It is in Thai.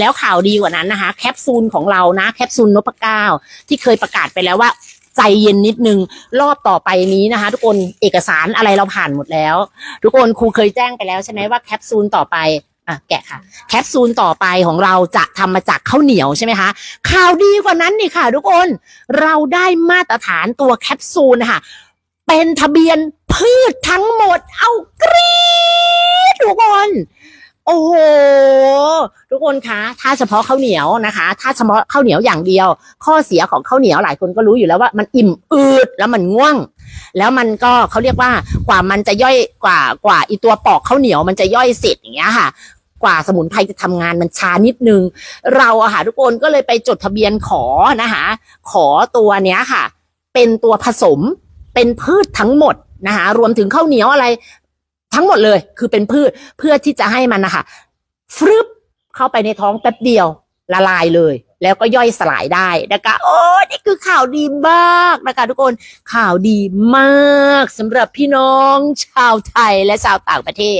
แล้วข่าวดีกว่านั้นนะคะ แคปซูลของเรานะ แคปซูลนพเก้าที่เคยประกาศไปแล้วว่าใจเย็นนิดนึง รอบต่อไปนี้นะคะ ทุกคนเอกสารอะไรเราผ่านหมดแล้ว ทุกคนครูเคยแจ้งไปแล้วใช่ไหมว่าแคปซูลต่อไปอะแกะค่ะ แคปซูลต่อไปของเราจะทำมาจากข้าวเหนียวใช่ไหมคะข่าวดีกว่านั้นนี่ค่ะ ทุกคนเราได้มาตรฐานตัวแคปซูลนะคะเป็นทะเบียนพืชทั้งหมด เอากรี๊ดทุกคน โอ้โห กคนคะถ้าเฉพาะข้าวเหนียวนะคะ ถ้าเฉพาะข้าวเหนียวอย่างเดียว ข้อเสียของข้าวเหนียวหลายคนก็รู้อยู่แล้วว่ามันอิ่มอืดแล้วมันง่วง แล้วมันก็เขาเรียกว่ากว่ามันจะย่อยกว่ากว่าอีตัวปอกข้าวเหนียวมันจะย่อยเสร็จอย่างเงี้ยค่ะกว่าสมุนไพรจะทำงานมันช้านิดนึง เราอะค่ะทุกคนก็เลยไปจดทะเบียนขอนะคะขอตัวเนี้ยค่ะ เป็นตัวผสมเป็นพืชทั้งหมดนะคะรวมถึงข้าวเหนียวอะไร ทั้งหมดเลยคือเป็นพืชเพื่อที่จะให้มันนะคะฟรึบ เข้าไปในท้องแป๊บเดียวละลายเลย แล้วก็ย่อยสลายได้นะคะ โอ้นี่คือข่าวดีมากนะคะทุกคนข่าวดีมากสำหรับพี่น้องชาวไทยและชาวต่างประเทศ